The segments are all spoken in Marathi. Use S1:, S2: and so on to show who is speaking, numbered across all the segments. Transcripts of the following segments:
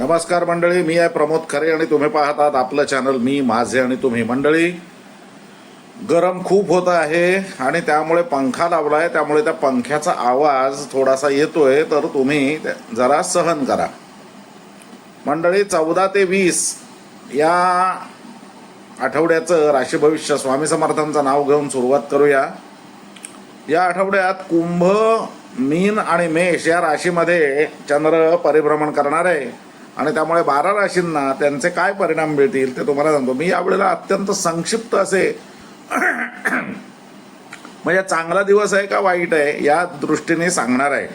S1: नमस्कार मंडळी मी आहे प्रमोद खरे आणि तुम्ही पाहतात आपलं चॅनल मी माझे आणि तुम्ही मंडळी. गरम खूप होत आहे आणि त्यामुळे पंखा लावलाय त्यामुळे त्या पंख्याचा आवाज थोडासा येतोय तर तुम्ही जरा सहन करा. मंडळी चौदा ते वीस या आठवड्याचं राशी भविष्य स्वामी समर्थांचं नाव घेऊन सुरुवात करूया. या आठवड्यात कुंभ मीन आणि मेष या राशीमध्ये चंद्र परिभ्रमण करणार आहे. आणि त्यामुळे बारा राशींना त्यांचे काय परिणाम मिळतील ते तुम्हाला सांगतो. मी यावेळेला अत्यंत संक्षिप्त असे म्हणजे चांगला दिवस आहे का वाईट आहे या दृष्टीने सांगणार आहे.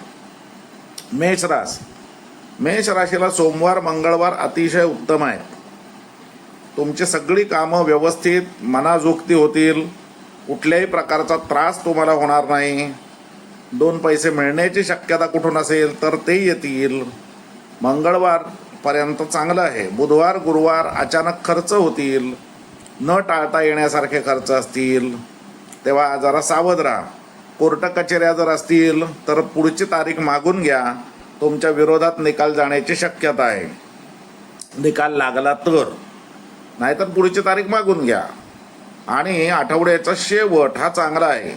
S1: मेष रास. मेष राशीला सोमवार मंगळवार अतिशय उत्तम आहेत. तुमची सगळी कामं व्यवस्थित मनाजोगती होतील. कुठल्याही प्रकारचा त्रास तुम्हाला होणार नाही. दोन पैसे मिळण्याची शक्यता कुठून असेल तर ते येतील. मंगळवार पर्यंत चांगलं आहे. बुधवार गुरुवार अचानक खर्च होतील. न टाळता येण्यासारखे खर्च असतील. तेव्हा जरा सावध राहा. कोर्ट कचेऱ्या जर असतील तर पुढची तारीख मागून घ्या. तुमच्या विरोधात निकाल जाण्याची शक्यता आहे. निकाल लागला तर. नाहीतर पुढची तारीख मागून घ्या. आणि आठवड्याचा शेवट हा चांगला आहे.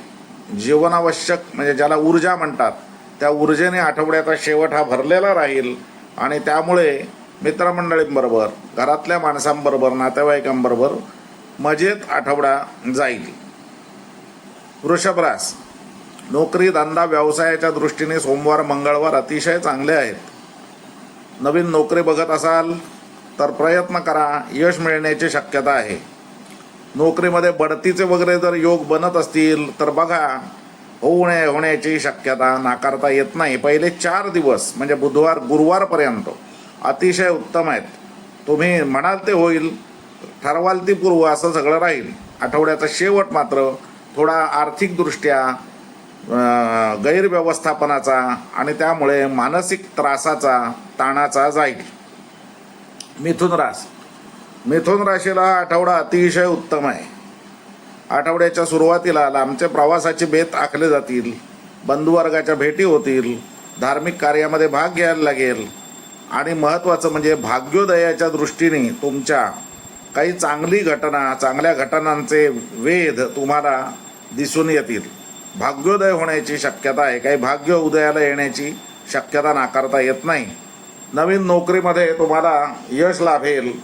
S1: जीवनावश्यक म्हणजे ज्याला ऊर्जा म्हणतात त्या ऊर्जेने आठवड्याचा शेवट हा भरलेला राहील. आणि त्यामुळे मित्रमंडळींबरोबर घरातल्या माणसांबरोबर नातेवाईकांबरोबर मजेत आठवडा जाईल. वृषभरास नोकरी धंदा व्यवसायाच्या दृष्टीने सोमवार मंगळवार अतिशय चांगले आहेत. नवीन नोकरी बघत असाल तर प्रयत्न करा यश मिळण्याची शक्यता आहे. नोकरीमध्ये बढतीचे वगैरे जर योग बनत असतील तर बघा होऊ नये होण्याची शक्यता नाकारता येत नाही. पहिले चार दिवस म्हणजे बुधवार गुरुवारपर्यंत. अतिशय उत्तम आहेत. तुम्ही म्हणाल ते होईल ठरवाल ती पूर्व असं सगळं राहील. आठवड्याचा शेवट मात्र थोडा आर्थिकदृष्ट्या गैरव्यवस्थापनाचा आणि त्यामुळे मानसिक त्रासाचा ताणाचा जाईल. मिथुन रास मिथुन राशीला आठवडा अतिशय उत्तम आहे. आठवड्याच्या सुरुवातीला लांबचे प्रवासाचे बेत आखले जातील बंधुवर्गाच्या भेटी होतील धार्मिक कार्यामध्ये भाग घ्यायला लागेल आणि महत्त्वाचं म्हणजे भाग्योदयाच्या दृष्टीने तुमच्या काही चांगली घटना चांगल्या घटनांचे वेध तुम्हाला दिसून येतील. भाग्योदय होण्याची शक्यता आहे. काही भाग्य उदयाला येण्याची शक्यता नाकारता येत नाही. नवीन नोकरीमध्ये तुम्हाला यश लाभेल.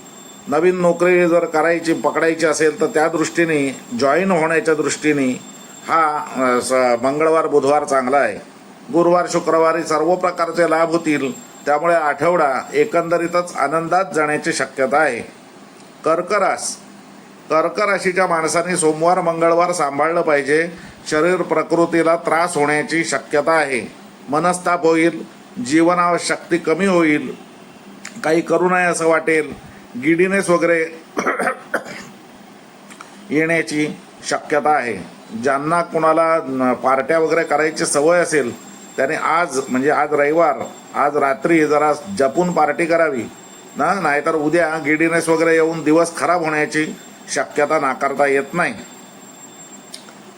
S1: नवीन नोकरी जर करायची पकडायची असेल तर त्या दृष्टीने जॉईन होण्याच्या दृष्टीने हा स- मंगळवार बुधवार चांगला आहे. गुरुवार शुक्रवारी सर्व प्रकारचे लाभ होतील. त्यामुळे आठवडा एकंदरीतच आनंदात जाण्याची शक्यता आहे. कर्करास कर्क राशीच्या माणसाने सोमवार मंगळवार सांभाळलं पाहिजे. शरीर प्रकृतीला त्रास होण्याची शक्यता आहे. मनस्ताप होईल जीवनाशक्ती कमी होईल. काही करू नये असं वाटेल. गिडीनेस वगैरे येण्याची शक्यता आहे. ज्यांना कुणाला पार्ट्या वगैरे करायची सवय असेल त्याने आज म्हणजे आज रविवार आज रात्री जरा जपून पार्टी करावी. ना नाहीतर उद्या गिडीनेस वगैरे येऊन दिवस खराब होण्याची शक्यता नाकारता येत नाही.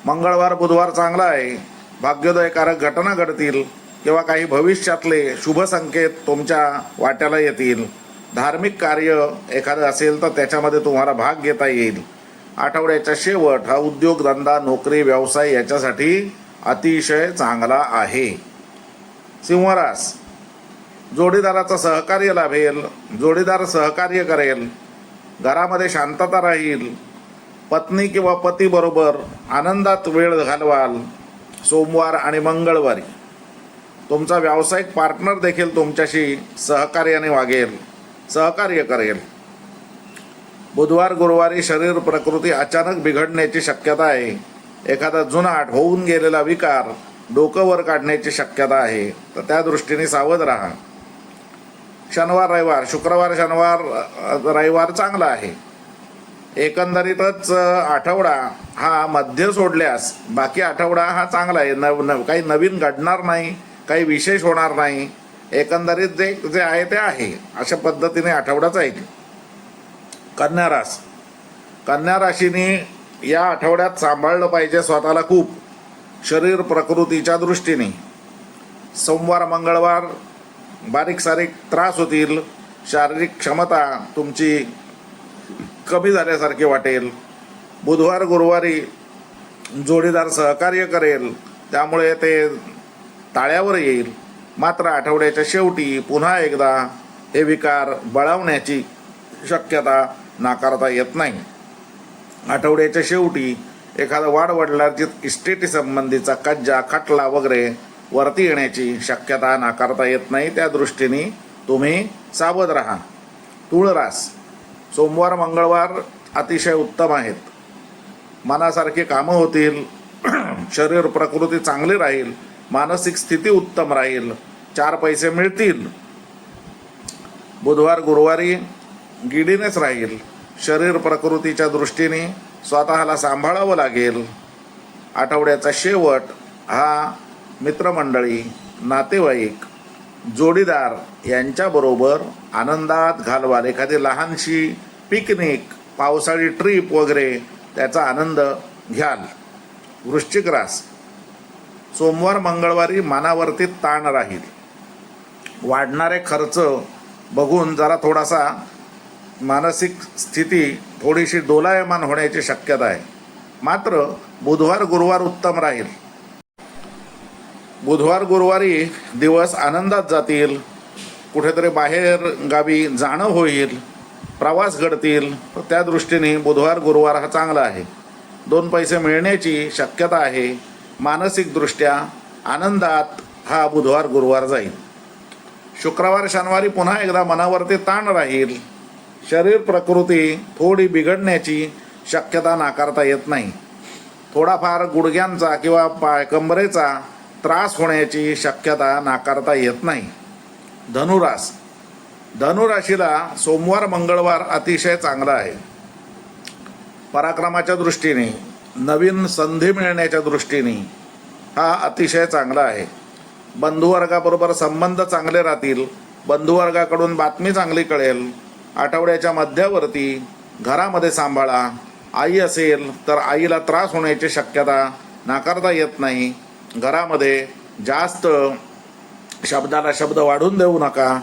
S1: मंगळवार बुधवार चांगला आहे. भाग्योदयकारक घटना घडतील किंवा काही भविष्यातले शुभ संकेत तुमच्या वाट्याला येतील. धार्मिक कार्य एखादं असेल तर त्याच्यामध्ये तुम्हाला भाग घेता येईल. आठवड्याचा शेवट हा उद्योगधंदा नोकरी व्यवसाय याच्यासाठी अतिशय चांगला आहे. सिंहरास जोडीदाराचं सहकार्य लाभेल जोडीदार सहकार्य करेल घरामध्ये शांतता राहील पत्नी किंवा पतीबरोबर आनंदात वेळ घालवाल सोमवार आणि मंगळवारी. तुमचा व्यावसायिक पार्टनर देखील तुमच्याशी सहकार्याने वागेल सहकार्य करेल. बुधवार गुरुवारी शरीर प्रकृती अचानक बिघडण्याची शक्यता आहे. एखादा जुनाट होऊन गेलेला विकार डोकं वर काढण्याची शक्यता आहे तर त्या दृष्टीने सावध राहा. शनिवार रविवार शुक्रवार शनिवार रविवार चांगला आहे. एकंदरीतच आठवडा हा मध्य सोडल्यास बाकी आठवडा हा चांगला आहे. नव नव काही नवीन घडणार नाही काही विशेष होणार नाही. एकंदरीत जे जे आहे ते आहे. अशा पद्धतीने आठवडा जाईल. कन्या रास कन्या राशीने या आठवड्यात सांभाळलं पाहिजे स्वतःला खूप शरीर प्रकृतीच्या दृष्टीने. सोमवार मंगळवार बारीक सारीक त्रास होतील शारीरिक क्षमता तुमची कमी झाल्यासारखी वाटेल बुधवार गुरुवारी जोडीदार सहकार्य करेल त्यामुळे ते ताळ्यावर येईल. मात्र आठवड्याच्या शेवटी पुन्हा एकदा हे विकार बळावण्याची शक्यता नाकारता येत नाही. आठवड्याच्या शेवटी एखादा वाढवडलाची इस्टेटी संबंधीचा कज्जा खटला वगैरे वरती येण्याची शक्यता नाकारता येत नाही. त्या दृष्टीने तुम्ही सावध राहा. तुळरास सोमवार मंगळवार अतिशय उत्तम आहेत. मनासारखी कामं होतील. शरीर प्रकृती चांगली राहील. मानसिक स्थिती उत्तम राहील. चार पैसे मिळतील. बुधवार गुरुवारी गिडीनेच राहील. शरीर प्रकृतीच्या दृष्टीने स्वतःला सांभाळावं लागेल. आठवड्याचा शेवट हा मित्रमंडळी नातेवाईक जोडीदार यांच्याबरोबर आनंदात घालवाल. एखादी लहानशी पिकनिक पावसाळी ट्रीप वगैरे त्याचा आनंद घ्याल. वृश्चिक रास. सोमवार मंगळवारी मनावरती ताण राहील. वाढणारे खर्च बघून जरा थोडासा मानसिक स्थिती थोडीशी डोलायमान होण्याची शक्यता आहे. मात्र बुधवार गुरुवार उत्तम राहील. बुधवार गुरुवारी दिवस आनंदात जातील. कुठेतरी बाहेर गावी जाणं होईल. प्रवास घडतील. तर त्या दृष्टीने बुधवार गुरुवार हा चांगला आहे. दोन पैसे मिळण्याची शक्यता आहे. मानसिकदृष्ट्या आनंदात हा बुधवार गुरुवार जाईल. शुक्रवार शनिवारी पुन्हा एकदा मनावरती ताण राहील. शरीर प्रकृती थोडी बिघडण्याची शक्यता नाकारता येत नाही. थोडाफार गुडघ्यांचा किंवा पायकंबरेचा त्रास होण्याची शक्यता नाकारता येत नाही. धनुरास. धनुराशीला सोमवार मंगळवार अतिशय चांगला आहे. पराक्रमाच्या दृष्टीने नवीन संधी मिळण्याच्या दृष्टीने हा अतिशय चांगला आहे. बंधुवर्गाबरोबर संबंध चांगले राहतील बंधुवर्गाकडून बातमी चांगली कळेल आठवड्याच्या मध्यावरती घरामध्ये सांभाळा. आई असेल तर आईला त्रास होण्याची शक्यता नाकारता येत नाही. घरामध्ये जास्त शब्दाला शब्द वाढून देऊ नका.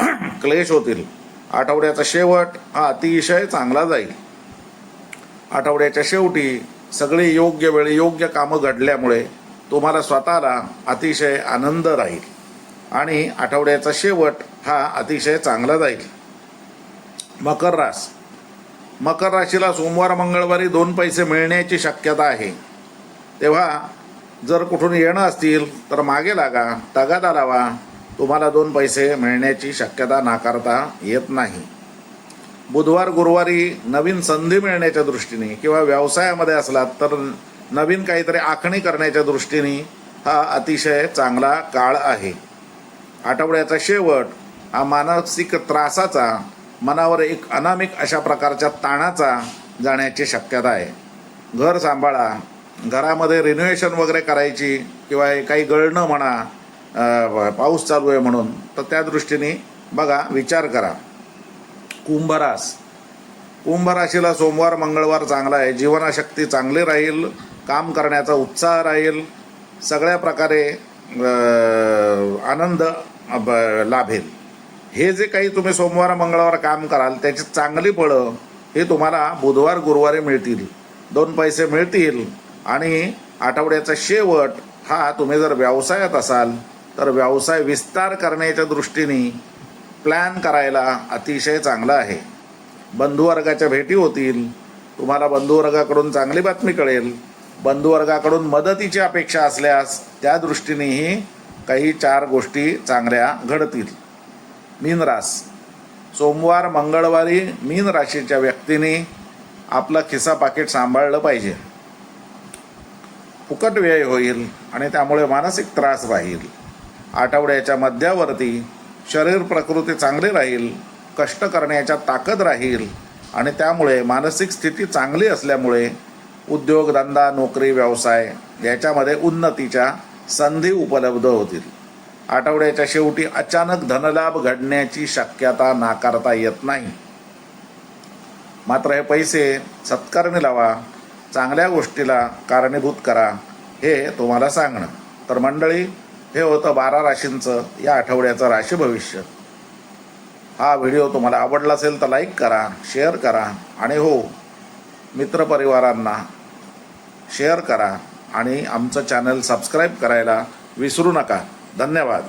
S1: क्लेश होतील. आठवड्याचा शेवट हा अतिशय चांगला जाईल. आठवड्याच्या शेवटी सगळी योग्य वेळी योग्य कामं घडल्यामुळे तुम्हाला स्वतःला अतिशय आनंद राहील. आणि आठवड्याचा शेवट हा अतिशय चांगला जाईल. मकर रास. मकर राशीला सोमवार मंगळवारी दोन पैसे मिळण्याची शक्यता आहे. तेव्हा जर कुठून येणं असतील तर मागे लागा तगादा लावा. तुम्हाला दोन पैसे मिळण्याची शक्यता नाकारता येत नाही. बुधवार गुरुवारी नवीन संधी मिळण्याच्या दृष्टीने किंवा व्यवसायामध्ये असलात तर नवीन काहीतरी आखणी करण्याच्या दृष्टीने हा अतिशय चांगला काळ आहे. आठवड्याचा शेवट हा मानसिक त्रासाचा मनावर एक अनामिक अशा प्रकारच्या ताणाचा जाण्याची शक्यता आहे. घर सांभाळा घरामध्ये रिनोव्हेशन वगैरे करायची किंवा काही गळणं म्हणा पाऊस चालू आहे म्हणून तर त्या दृष्टीने बघा विचार करा. कुंभरास. कुंभराशीला सोमवार मंगळवार चांगला आहे. जीवनाशक्ती चांगली राहील काम करण्याचा उत्साह राहील सगळ्या प्रकारे आनंद ब- लाभेल. हे जे काही तुम्ही सोमवार मंगळवार काम कराल त्याची चांगली फळं हे तुम्हाला बुधवार गुरुवारी मिळतील. दोन पैसे मिळतील आणि आठवड्याचा शेवट हा तुम्ही जर व्यवसायात असाल तर व्यवसाय विस्तार करण्याच्या दृष्टीने प्लॅन करायला अतिशय चांगला आहे. बंधुवर्गाच्या भेटी होतील तुम्हाला बंधुवर्गाकडून चांगली बातमी कळेल. बंधुवर्गाकडून मदतीची अपेक्षा असल्यास त्या दृष्टीनेही काही चार गोष्टी चांगल्या घडतील. मीन रास. सोमवार मंगळवारी मीन राशीच्या व्यक्तीने आपलं खिसा पाकिट सांभाळलं पाहिजे. फुकट व्यय होईल आणि त्यामुळे मानसिक त्रास राहील. आठवड्याच्या मध्यावरती शरीर प्रकृती चांगली राहील कष्ट करण्याच्या ताकद राहील आणि त्यामुळे मानसिक स्थिती चांगली असल्यामुळे उद्योगधंदा नोकरी व्यवसाय याच्यामध्ये उन्नतीच्या संधी उपलब्ध होतील. आठवड्याच्या शेवटी अचानक धनलाभ घडण्याची शक्यता नाकारता येत नाही. मात्र हे पैसे सत्कारणी लावा चांगल्या गोष्टीला कारणीभूत करा हे तुम्हाला सांगणं. तर मंडळी हे होतं बारा राशींचं या आठवड्याचं राशी भविष्य. हा व्हिडिओ तुम्हाला आवडला असेल तर लाईक करा शेअर करा आणि हो मित्रपरिवारांना शेअर करा आणि आमचं चॅनल सबस्क्राईब करायला विसरू नका. धन्यवाद